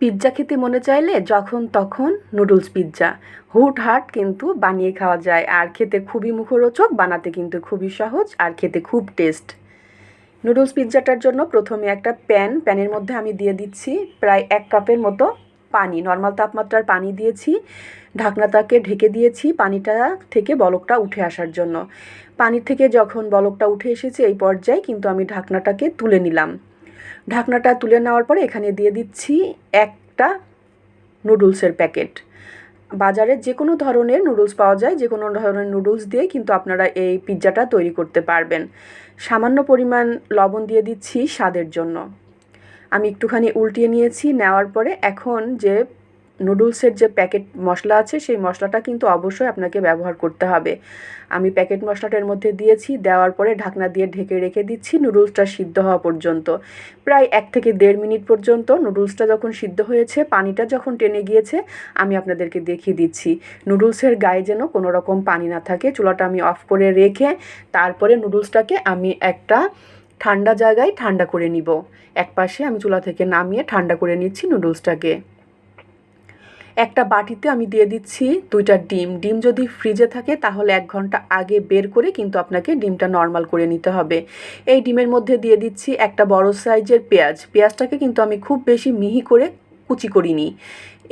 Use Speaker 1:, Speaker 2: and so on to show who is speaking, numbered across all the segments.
Speaker 1: Pizza খেতে মনে চাইলে যখন তখন নুডলস পিৎজা। হুটহাট কিন্তু বানিয়ে খাওয়া যায়। আর খেতে খুবই মুখরোচক, বানাতে কিন্তু খুবই সহজ আর খেতে খুব টেস্ট। নুডলস পিৎজাটার জন্য প্রথমে একটা প্যান, প্যানের মধ্যে আমি দিয়ে দিচ্ছি প্রায় এক কাপের মতো পানি, নর্মাল তাপমাত্রার পানি দিয়েছি। ঢাকনাটাকে ঢেকে দিয়েছি পানিটা থেকে বলকটা উঠে আসার জন্য। পানি থেকে যখন বলকটা উঠে এসেছে এই পর্যায়ে কিন্তু আমি ঢাকনাটাকে তুলে নিলাম। ঢাকনাটা তুলে নেওয়ার পরে এখানে দিয়ে দিচ্ছি একটা নুডলসের প্যাকেট। বাজারে যে কোনো ধরনের নুডলস পাওয়া যায়, যে কোনো ধরনের নুডলস দিয়ে কিন্তু আপনারা এই পিৎজাটা তৈরি করতে পারবেন। সামান্য পরিমাণ লবণ দিয়ে দিচ্ছি স্বাদের জন্য। আমি একটুখানি উল্টিয়ে নিয়েছি, নেওয়ার পরে এখন যে নুডলসের যে প্যাকেট মশলা আছে, সেই মশলাটা কিন্তু অবশ্যই আপনাকে ব্যবহার করতে হবে। আমি প্যাকেট মশলাটার মধ্যে দিয়েছি, দেওয়ার পরে ঢাকনা দিয়ে ঢেকে রেখে দিচ্ছি, নুডলসটা সিদ্ধ হওয়া পর্যন্ত। প্রায় এক থেকে দেড় মিনিট পর্যন্ত নুডলসটা যখন সিদ্ধ হয়েছে, পানিটা যখন টেনে গিয়েছে, আমি আপনাদেরকে দেখিয়ে দিচ্ছি। নুডলসের গায়ে যেন কোনো রকম পানি না থাকে, চুলাটা আমি অফ করে রেখে তারপরে নুডলসটাকে আমি একটা ঠান্ডা জায়গায় ঠান্ডা করে নিব। এক পাশে আমি চুলা থেকে নামিয়ে ঠান্ডা করে নিচ্ছি নুডলসটাকে। একটা বাটিতে আমি দিয়ে দিচ্ছি দুইটা ডিম। ডিম যদি ফ্রিজে থাকে তাহলে এক ঘণ্টা আগে বের করে কিন্তু আপনাকে ডিমটা নর্মাল করে নিতে হবে। এই ডিমের মধ্যে দিয়ে দিচ্ছি একটা বড় সাইজের পেঁয়াজ। পেঁয়াজটাকে কিন্তু আমি খুব বেশি মিহি করে কুচি করিনি।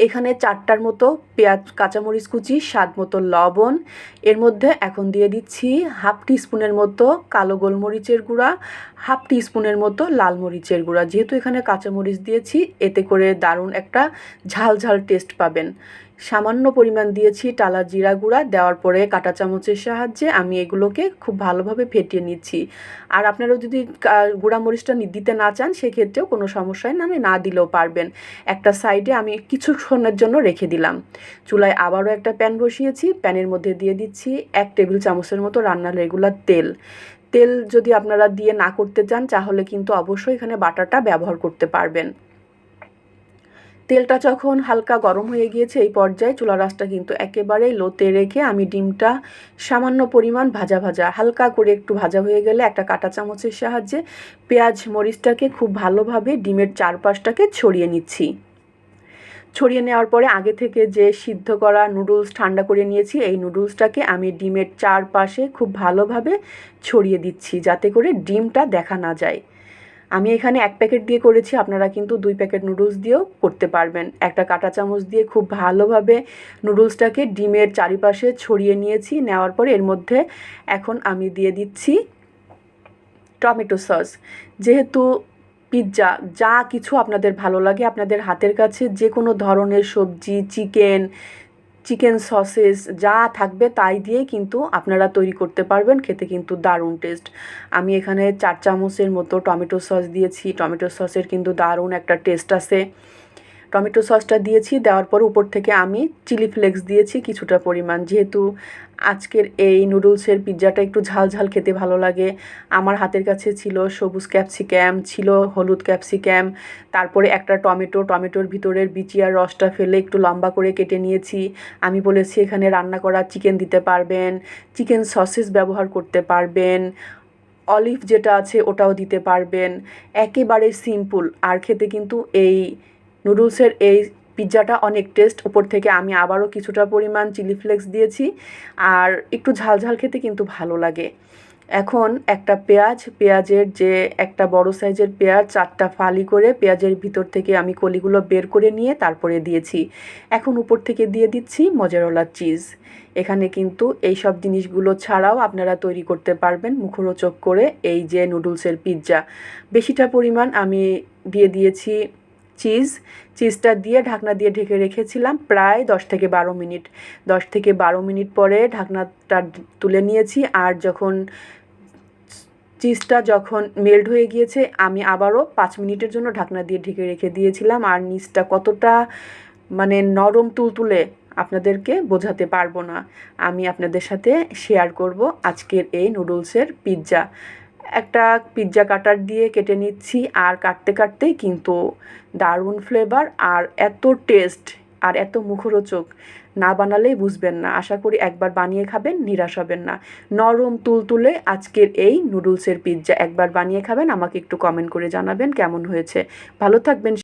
Speaker 1: এখানে চারটার মতো পেঁয়াজ, কাঁচামরিচ কুচি, স্বাদ মতো লবণ, এর মধ্যে এখন দিয়ে দিচ্ছি হাফ টিস্পুনের মতো কালো গোলমরিচের গুঁড়া, হাফ টিস্পুনের মতো লাল মরিচের গুঁড়া। যেহেতু এখানে কাঁচামরিচ দিয়েছি, এতে করে দারুণ একটা ঝাল ঝাল টেস্ট পাবেন। সামান্য পরিমাণ দিয়েছি টালা জিরা গুঁড়া, দেওয়ার পরে কাঁটা চামচের সাহায্যে আমি এগুলোকে খুব ভালোভাবে ফেটিয়ে নিচ্ছি। আর আপনারা যদি গুঁড়া মরিচটা দিতে না চান, সেক্ষেত্রেও কোনো সমস্যায় না আমি না দিলেও পারবেন। একটা সাইডে আমি কিছু কিছুক্ষণের জন্য রেখে দিলাম। চুলায় আবারও একটা প্যান বসিয়েছি। প্যানের মধ্যে দিয়ে দিচ্ছি এক টেবিল চামচের মতো রান্নার রেগুলার তেল। তেল যদি আপনারা দিয়ে না করতে চান, তাহলে কিন্তু অবশ্যই এখানে বাটারটা ব্যবহার করতে পারবেন। তেলটা যখন হালকা গরম হয়ে গিয়েছে, এই পর্যায়ে চুলা রাসটা কিন্তু একেবারেই লোতে রেখে আমি ডিমটা সামান্য পরিমাণ ভাজা ভাজা, হালকা করে একটু ভাজা হয়ে গেলে একটা কাঁটা চামচের সাহায্যে পেঁয়াজ, মরিচটাকে খুব ভালোভাবে ডিমের চারপাশটাকে ছড়িয়ে নিচ্ছি। ছড়িয়ে নেওয়ার পরে আগে থেকে যে সিদ্ধ করা নুডলস ঠান্ডা করে নিয়েছি, এই নুডলসটাকে আমি ডিমের চারপাশে খুব ভালোভাবে ছড়িয়ে দিচ্ছি, যাতে করে ডিমটা দেখা না যায়। আমি এখানে এক প্যাকেট দিয়ে করেছি, আপনারা কিন্তু দুই প্যাকেট নুডলস দিয়েও করতে পারবেন। একটা কাঁটা চামচ দিয়ে খুব ভালোভাবে নুডলসটাকে ডিমের চারিপাশে ছড়িয়ে নিয়েছি, নেওয়ার পরে এর মধ্যে এখন আমি দিয়ে দিচ্ছি টমেটো সস। যেহেতু পিৎজা, যা কিছু আপনাদের ভালো লাগে, আপনাদের হাতের কাছে যে কোনো ধরনের সবজি, চিকেন চিকেন সসেস যা থাকবে তাই দিয়ে কিন্তু আপনারা তৈরি করতে পারবেন। খেতে কিন্তু দারুণ টেস্ট। আমি এখানে চার চামচের মতো টমেটো সস দিয়েছি। টমেটো সসের কিন্তু দারুণ একটা টেস্ট আছে। টমেটো সসটা দিয়েছি, দেওয়ার পর উপর থেকে আমি চিলি ফ্লেক্স দিয়েছি কিছুটা পরিমাণ। যেহেতু আজকের এই নুডলসের পিৎজাটা একটু ঝাল ঝাল খেতে ভালো লাগে, আমার হাতের কাছে ছিল সবুজ ক্যাপসিক্যাম ছিল হলুদ ক্যাপসিক্যাম তারপরে একটা টমেটো, টমেটোর ভিতরের বিচিয়ার রসটা ফেলে একটু লম্বা করে কেটে নিয়েছি। আমি বলেছি এখানে রান্না করা চিকেন দিতে পারবেন, চিকেন সসেস ব্যবহার করতে পারবেন, অলিভ যেটা আছে ওটাও দিতে পারবেন। একেবারে সিম্পল, আর খেতে কিন্তু এই নুডলসের এই পিৎজাটা অনেক টেস্ট উপর থেকে আমি আবারও কিছুটা পরিমাণ চিলি ফ্লেক্স দিয়েছি, আর একটু ঝাল ঝাল খেতে কিন্তু ভালো লাগে। এখন একটা পেঁয়াজ, পেঁয়াজের যে একটা বড় সাইজের পেঁয়াজ, চারটা ফালি করে পেঁয়াজের ভিতর থেকে আমি কলিগুলো বের করে নিয়ে তারপরে দিয়েছি। এখন উপর থেকে দিয়ে দিচ্ছি মজারলা চিজ। এখানে কিন্তু এই সব জিনিসগুলো ছাড়াও আপনারা তৈরি করতে পারবেন মুখরোচক করে এই যে নুডলসের পিৎজা বেশিটা পরিমাণ আমি দিয়ে দিয়েছি চিজ, চিজটা দিয়ে ঢাকনা দিয়ে ঢেকে রেখেছিলাম প্রায় দশ থেকে বারো মিনিট। দশ থেকে বারো মিনিট পরে ঢাকনাটা তুলে নিয়েছি আর যখন চিজটা যখন মেল্ট হয়ে গিয়েছে, আমি আবারও পাঁচ মিনিটের জন্য ঢাকনা দিয়ে ঢেকে রেখে দিয়েছিলাম আর নিচটা কতটা মানে নরম তুলতুলে আপনাদেরকে বোঝাতে পারব না। আমি আপনাদের সাথে শেয়ার করব আজকের এই নুডলসের পিৎজা একটা পিৎজা কাটার দিয়ে কেটে নিচ্ছি আর কাটতে কাটতেই কিন্তু দারুণ ফ্লেভার আর এত টেস্ট আর এত মুখরোচক। না বানালেই বুঝবেন না। আশা করি একবার বানিয়ে খাবেন, নিরাশ হবেন না। নরম তুলতুলে আজকের এই নুডলসের পিৎজা একবার বানিয়ে খাবেন। আমাকে একটু কমেন্ট করে জানাবেন কেমন হয়েছে। ভালো থাকবেন